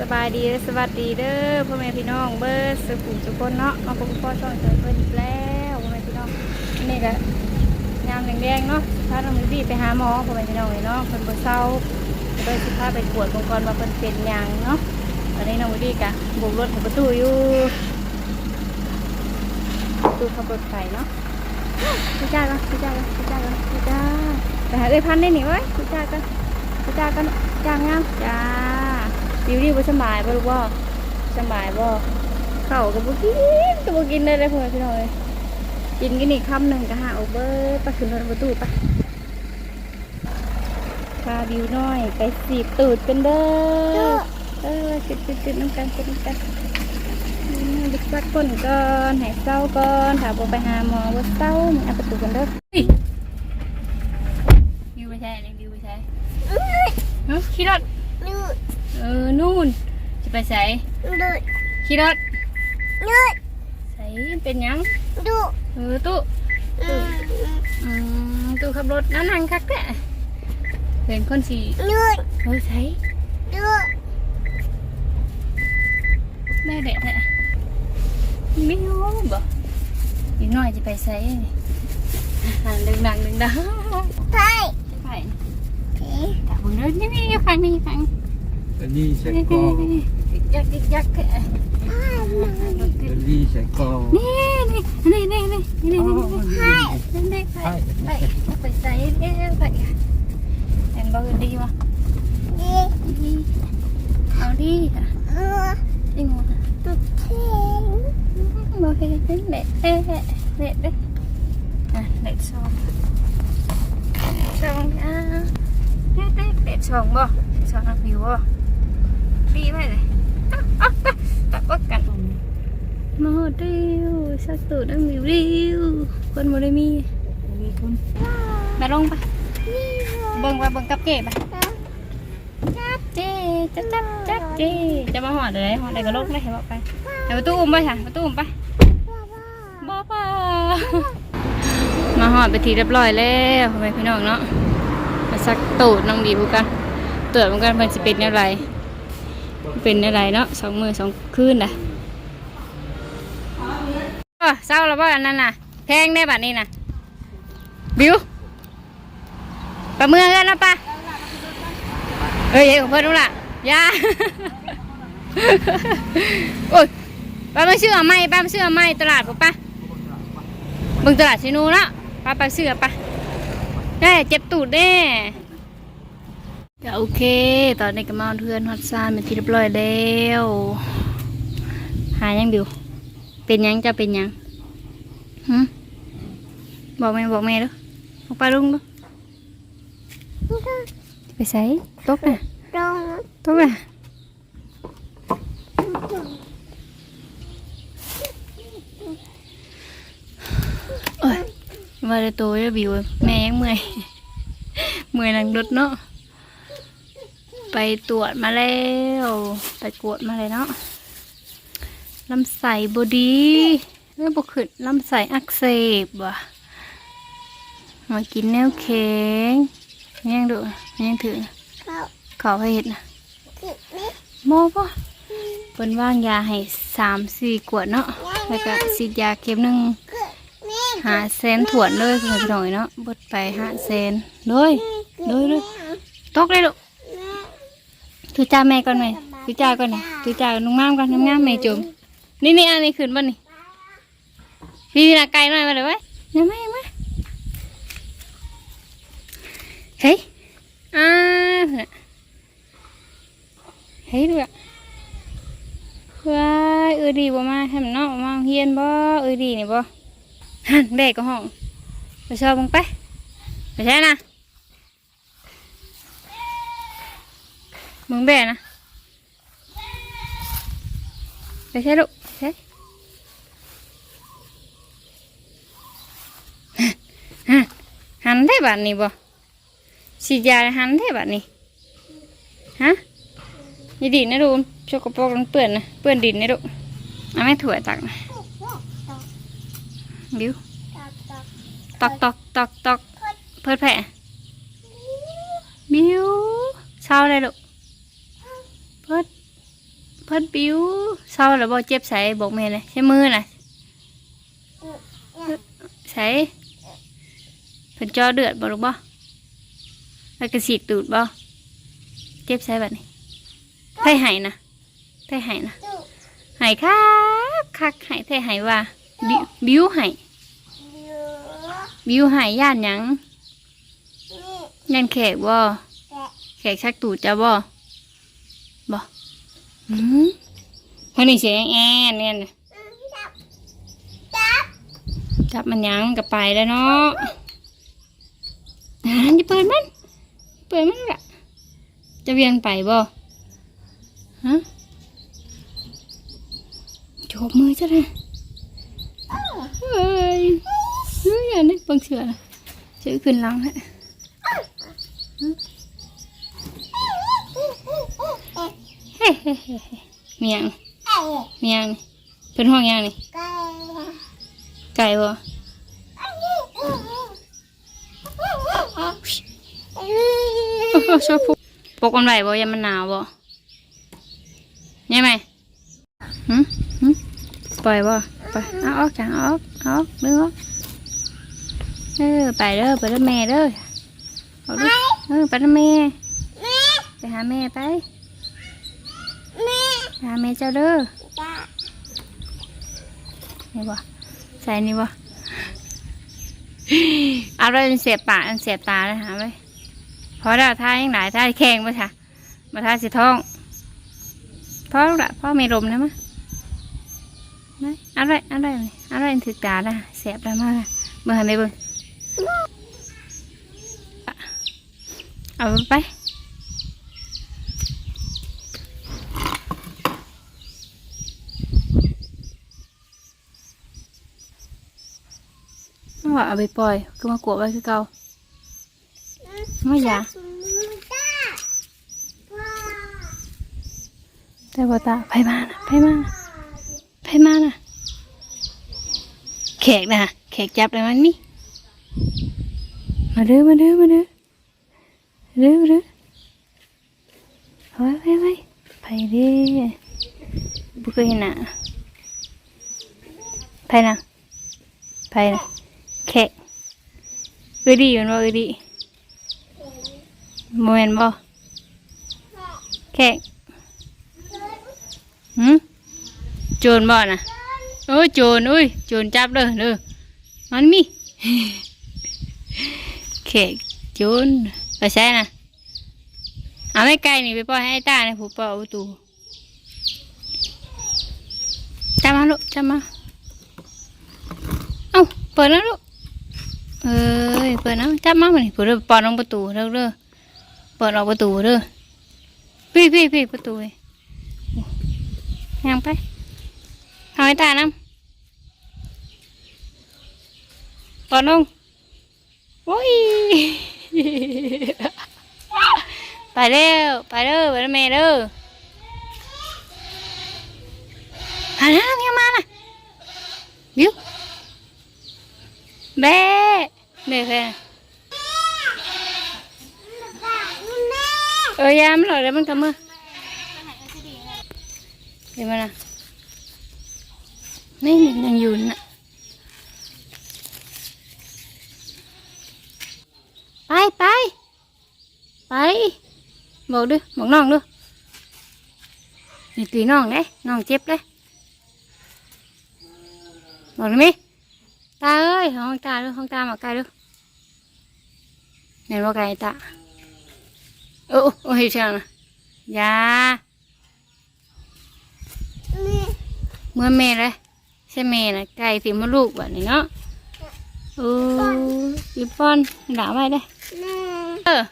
สบายดีและสวัสดีเด้อพ่อแม่พี่น้องเบิร์ดสุขุมสุขคนเนาะมาพบกับพ่อช่องเจอเพิ่นอีกแล้วพ่อแม่พี่น้องอันนี่ก็ยามแดงๆเนาะถ้าน้องลิลี่ไปหาหมอพ่อแม่พี่น้องเลยเนาะเพิ่นบ่เศร้าก็เลยสิพาไปตรวจเบิ่งก่อนว่าเพิ่นเป็นหยังเนาะตอนนี้น้องลิลี่ก็โบกรถให้ประตูอยู่ตูขับรถไฟเนาะพี่จ้ากันพี่จ้ากันพี่จ้ากันพี่จ้าไปหาเอ้ยพันได้หนิเว้ยพี่จ้ากันพี่จ้ากันจ้างงามจ้า บิวนี่บ่สำบายบ่รู้ว่าสำบายบ่ข้าวก็บ่กินก็บ่กินได้เลยเพื่อนพี่น้องเอ้ยกินกันอีกคำหนึ่งก็หาเอาเบอร์ไปขึ้นรถประตูไปพาบิวน้อยไปสีบตูดกันเด้อเออจุดจุดจุดน้ำกันจุดน้ำกันอืมดึกสักคนก่อนให้เศร้าก่อนถ้าบ่ไปหาหมอบ่เศร้ามึงเอาประตูกันเด้อเฮ้ยบิวไปใช่เลยบิวไปใช่ฮะขี่รถนูด เออนู่นจะไปใส่นูดขี่รถนูดใส่เป็นหยังดูเออตู้อืมอืมตู้ขับรถนั่นนั่งคักแท้เป็นคนสีนูดเฮ้ยใส่ดูแม่เด็ดแท้ไม่รู้บ่อีกหน่อยจะไปใส่นี่อ่าดึงดังดึงดังไปไปผีแต่บุญเดินนี่นี่ฟังนี่ฟัง อันนี้ใส่นี่กอนี่ยักยักยักแท้อันนี้ใส่กอนี่นี่นี่นี่นี่นี่นี่นี่นี่ไปไปไปใส่เอ๊ะไปเห็นบ่ดีวะดีดีเอาดีค่ะมัวจริงวะตุดเทงบ่เห็นเด็ดเด็ดเด็ดเด็ดเด็ดอะเด็ดสองสองอะเด็ดเด็ดเด็ดสองบ่สองนักวิวบ่ ดีไปเลยอะอะตัดกันมาเดียวสักตัวนักวิวเดียวคนบ่ได้มีมีคนมาลงไปเบิ่งไปเบิ่งกับเก๋ไปจับเจจับจับจับเจจะมาหอดเลยหอดอะไรก็ลงได้เห็นบอกไปเอาประตูอุ้มไปค่ะประตูอุ้มไปบ้าบ้าบ้าป่ามาหอดไปทีเรียบร้อยแล้วพ่อแม่พี่น้องเนาะมาซักตูดน้องดีพูกันตรวจเหมือนกันมันจะเป็นอะไร เป็นอะไรเนาะสองมือสองคืนนะเออเศร้าแล้วบ่อันนั้นน่ะแพงได้บัดนี้น่ะ บิวปลาเมืองกันนะปะเอ้ยของเพิ่นนู่นล่ะยาโอ้ยป้ามาซื้อไม้ป้ามาซื้อไม้ตลาดปุ๊บปะเบิ่งตลาดชินูเนาะป้าไปซื้อปะแน่เจ็บตูดแน่ ก็โอเค ตอนนี้ก็มาเอาเพื่อนฮอตซานเป็นที่เรียบร้อยแล้ว หายังบิว เป็นหยังจะเป็นหยังหึบอกแม่บอกแม่เด้อบอกไปลุงเด้อไปใส่ตกน่ะตรงตกน่ะเอ้ยมาเลยตัวจะบิวแม่ยังเมื่อย เมื่อยนังรถเนาะ ไปตรวจมาแล้ว ไปกวดมาเลยเนาะลำไส้บดีเรื่องบกขึ้นลำไส้อักเสบว่ะมากินแนวแข็งยังดูยังถือขาเขาให้เห็ดนะคือนี่โมป่ะเป็นว่างยาให้สามสี่ขวดเนาะแล้วก็ฉีดยาเข็มหนึ่งหาเซนถวนเลยคุณพี่น้อยเนาะบดไปหาเซนเลยเลยเลยตกเลยลูก ถือจ้าแม่ก่อนไหมถือจ้าก่อนนะถือจ้านุ่งงามก่อนนุ่งงามแม่จุ่มนี่นี่อันนี้ขึ้นบ่นี่พี่นาไกลหน่อยมาเลยไว้ยังไม่ยังไม่เฮ้ยอ่าเฮ้ยดูอะว้ายเออดีบ่มาให้มันเนาะบ่มาเฮียนบ่เออดีนี่บ่หันเด็กก็ห้องไปชอบมึงไปไปใช่นะ มึงแบ่นะ ไปใช่ลูกใช่ฮะหันได้บัดนี้บ่ฉีดยาหันได้บัดนี้ ฮะนี่ดินนะดูชกกระปรกมันเปื้อนนะ เปื้อนดินนะลูกเอาไม่ถั่วตักนะบิวตอกตอกตอกตอกเพิดแผ่บิวเช้าเลยลูก เพิดพัดปิ้วเศร้าแล้วบ่เจ็บใส่บอกแม่เลยใช้มือน่ะใส่เพิ่นจอเดือดบ่ลูกบ่แล้วก็สีดตูดบ่เจ็บใส่บัดนี้ไผไห้นะไผไห้นะไห้คักคักไห้ไผไห้ว่า บิวบิ้วไห้เยอะบิ้วไห้ย่านหยังนี่ย่านแขกบ่แกะแขกชักตูดจ้าบ่บ่ อืมคนนี้เสียงแอนเนี่ยน่ะจับจับจับมันยังกับไปแล้วเนาะอ่านจะเปิดมัน เปิดมันละจะเวียนไปบ่ฮะจบมือจ้ะนะเฮ้ยเฮ้ยอันนี้เบิ่งเสือนะเสือขึ้นหลังฮะ เฮ้เฮ้เฮ้เฮ้เมียงไก่เมียงนี่เป็นห้องยังนี่ ไก่ไก่บ่โอ้โหชอบพุกปกมันไหวบ่ยามมันหนาวบ่ยังไงหืมหืมปล่อยบ่ปล่อยเอาออกจ้ะเอาออกเอาออกดึงออกเออไปเด้อไปเด้อแม่เด้อเอาดิเออไปเด้อแม่แม่ไปหาแม่ไปแม่ไปหาแม่เจ้าเด้อจ้านี่บ่ใส่นี่บ่เอาเลยมันเสียบปากมันเสียบตาเลยหาไว้พอแล้วท่ายังหลายท่าแข็งมาค่ะมาท่าสิท้องพ่อละพ่อมีลมนะมะนี่อะไรอะไรอะไรถึกตาละเสียบได้มากเมื่อหันไปเบิ่งเอาไป ว่าเอาไปปล่อย ก็มากลัวไว้คือเก่าไม่อยากแต่ว่าตาไปมานะไปมานะไปมานะแขกนะแขกจับเลยมันนี่มาเด้อมาเด้อมาเด้อเด้อเด้อเอาไปไปไปไปเด้อบุกเห็นนะไปนะไปนะ เอ้ยดีมันบ่เอ้ยดีโมเมนบ่แขกหืมโจรบ่น่ะโอ้ยโจรอุ้ยโจรจับเลยเด้อมันมีเขกโจรไปใช่น่ะเอาไม่ไกลนี่ไปปล่อยให้ไอ้ตาในผู้เป่าประตูจับมาลูกจับมาเอ้าเปิดแล้วลูก เอ้ยเปิดแล้วจับมามันเปิดเด้อปอนลงประตูเด้อเด้อเปิดออกประตูเด้อพี่พี่พี่ประตูนี่ยังไปเอาไอ้ตาน้ำปอนลงโอ้ยไปเร็วไปเร็วไปเร็วแม่เร็วหาน้ำยังมาน่ะบิ้ว แบ่แบ่แค่เออยามนหล่อยแล้วมันกำมือเห็นไหมล่ะนี่ยังอยู่น่ะไปไปไปบอกดิบอกน้องดินี่ตีน้องเด้น้องเจ็บเลยบอกได้ไหม ตาเอ้ยห้องตาดูห้องตามาไกลดูเห็นว่าไกลตาโอ้โอ้เห็นช่างนะยาแม่เมื่อแม่เลยใช่แม่นะไก่สิมาลูกแบบนี้เนาะโอ้ยป้อนด่าไว้ได้เออ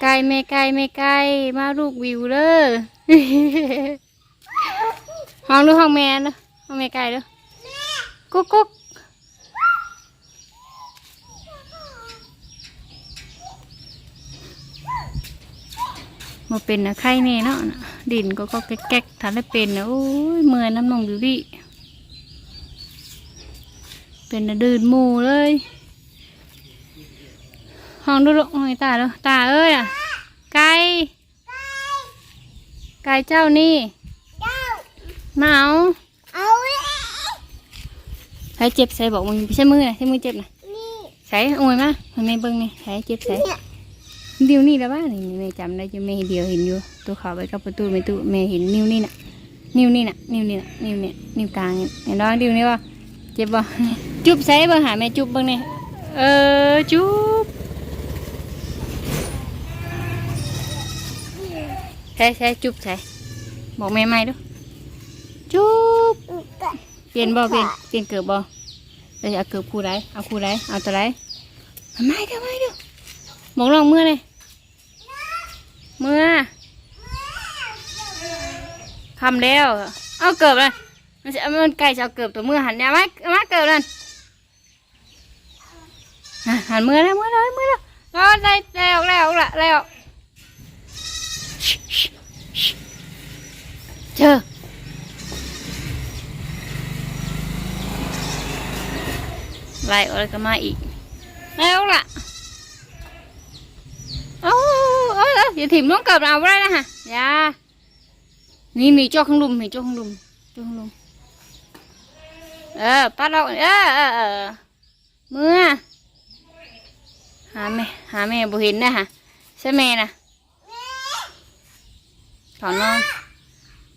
ไก่แม่ไก่แม่ไก่มาลูกวิวเด้อห้องดูห้องแม่เด้อห้องแม่ไก่เด้อ กุ๊กกุ๊กมาเป็นนะไข่แน่เนาะน่ะดินก็ก็แก๊กๆถ้าได้เป็นนะโอ้ยเมื่อยน้ำนองอยู่ดิเป็นนะดืนหมูเลยห้องดูลูกห้องไอ้ตาดูตาเอ้ยอะไก่ไก่เจ้านี่เจ้ามาเอาเอาไว้ใช้เจ็บใส่บอกมึงใช้มือนะใช้มือเจ็บนะนี่ใช้โอ้ยมามันไม่เบิ่งนี่ใช้เจ็บใส่เนี่ยเดียวนี่แล้วบ้านี่แม่จำได้อยู่แม่เดียวเห็นอยู่ ตัวเขาไปกับประตูไม่ตู้แม่เห็นนิ้วนี่น่ะ นิ้วนี่น่ะ นิ้วนี่น่ะ นิ้วเนี่ยนิ้วกลางเนี่ยเห็นน้องนิ้วนี่ว่าเจ็บบ่จุบใส่เบิ่งหาแม่จุบเบิ่งนี่เออจุบใช่ใช่จุบใส่บอกแม่ใหม่ดูจุบอุกกะเปลี่ยนบ่เปลี่ยนเปลี่ยนเกือบบ่ เราจะเอาเกือบคู่ไรเอาคู่ไรเอาตัวไรไม่เด้อไม่เด้อบอกลองมือเลยมือคำแล้ว เอาเกือบเลยมันจะมันไก่จะเอาเกือบตัวมือหันเนี่ยมามาเกือบนั่นอะหันมือแล้วมือแล้วมือแล้วก็ได้ได้ออกแล้วออกละได้ออกเจอ ไล่อะไรก็มาอีกแล้วล่ะโอ้เอ้ยเอ้ยอย่าถิ่มน้องเกิดเอาไว้นะฮะอย่านี่มีจ้อข้างลุมมีจ้อข้างลุมจ้อข้างลุมเออปัดเราเออเออเออเมื่อหาแม่หาแม่บุห็นนะฮะใช่แม่นะถอนอน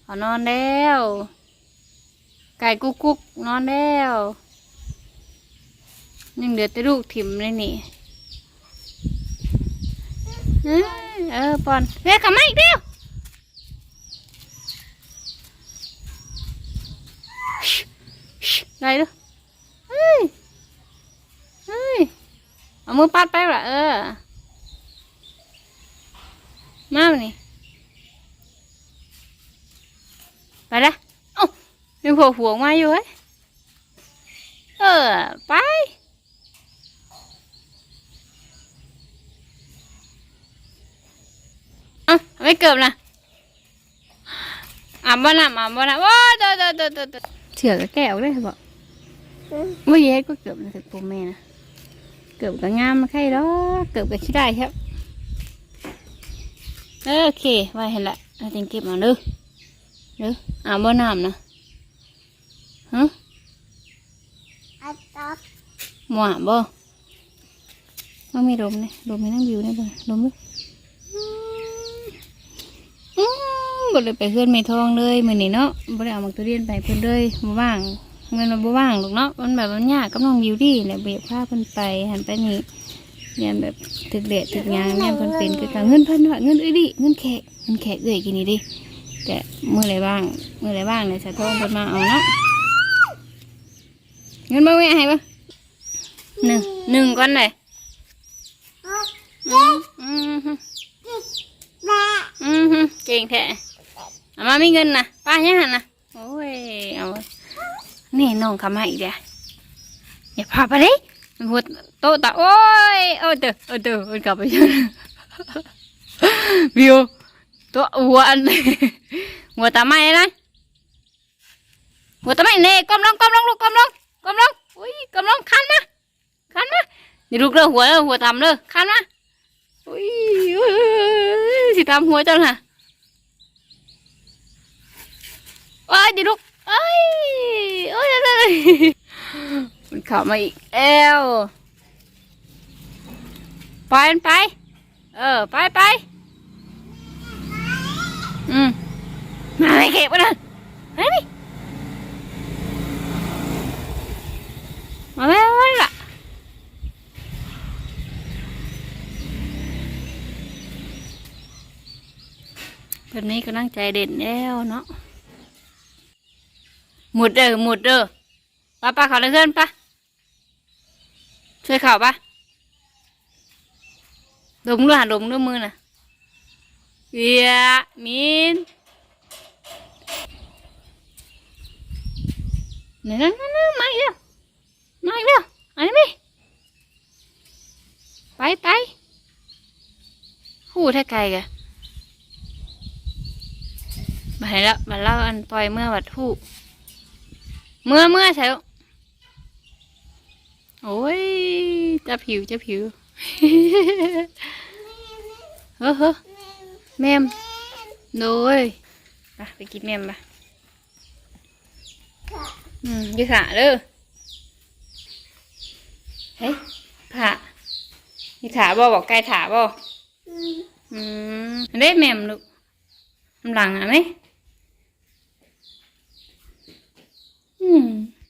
ถอนอนแล้ว ไก่กุ๊กกุ๊กนอนแล้ว ยังเหลือแต่ลูกถิ่มเลยนี่เอ้ยเออปอนเรียกลับมาอีกเร็วได้ดูเฮ้ยเฮ้ยเอามือปัดไปละเออมาวันนี่ไปละเอ้ายังโผล่หัวมาอยู่เว้ยเออไป อะไม่เกือบนะอ่ำบ้านะอ่ำบ้านะว้าตัวตัวตัวตัวตัวเชือกก็แก้วเลยบอกว่าเย้ก็เกือบนะถึงปุ่มแม่นะเกือบก็งามมาใครดอกเกือบก็คิดได้ครับเออโอเคไว้เห็นละเอาติงเก็บมาเด้อเด้ออ่ำบ้าน้ำนะฮะอัดตับหมวบ่มันมีลมเนี่ยลมมีนั่งอยู่เนี่ยบ่ลมด้วยอื มบ่ได้ไปเพื่อนไม่ทองเลยมื้อนี้เนาะบ่ได้เอามักตุเรียนไปเพิ่นเลยบ่ว่างเงินมันบ่ว่างหรอกเนาะมันแบบมันยากกับน้องวิวดี้แหละเบียบพาเพิ่นไปหันไปนี่ยันแบบถึกเดะถึกยางยันเพิ่นเป็นคือกันเงินเพิ่นว่าเงินเอ้ยดิเงินแขกเงินแขกเอ้ยกินนี่ดิแต่มื้อไรบ้างมื้อไรบ้างเนี่ยสะทองเพิ่นมาเอาเนาะเงินบ่แม่ให้บ่หนึ่งหนึ่งก่อนเลยเอาอืมอืมฮึแม่อืมฮึเก่งแท้เอามามีเงินนะป้ายังหันะโอ้ยเอาไว้นี่น้องคำให้อีกเดียวอย่าพาไปเลยหัวโตตาโอ้ยโอ้เตอโอ้เตอมันกลับไปยอะวิวตัวหัวอันหัวตาไม้นะหัวตาไม้เน่ก้มลงก้มลงลูกก้มลงก้มลงอุ้ยก้มลงคันมาคันมานี่ลูกเด้อหัวเด้อหัวทำเด้อคันมาอุ้ยอุ้ยสิตามหัวเจ้าน่ะ ว้ายดิลูกเอ้ยโอ้ยอะไรมันเขับมาอีกเอวไปมันไป เออ ไปไปอืมมาไม่เก็บมาเลยไปดิมาไม่ไม่ละคนนี้ก็นั่งใจเด่นแล้วเนาะ หมุดเด้อหมุดเด้อป้าป้าเขาเลยเพื่อนป้าช่วยเขาป้าดมด้วยหาดมด้วยมือน่ะเวียมินนี่นั่นนั่นมาอีกแล้วมาอีกแล้วอันนี้ไหมไปไปหูแท้ไกลกะมาให้แล้วมาเล่าอันปล่อยเมื่อวัดผู้ เมื่อเมื่อใช่โอ้ยจะผิวจะผิวเฮ้อเฮ้อแมมโดยไปไปกินแมมไปอืมอยืดขาเด้อเฮ้ยผ่ายืดขาบ่บอกไกลขาบ่อืมอืมเด้แม่มลูกกำลังอะไหม อืม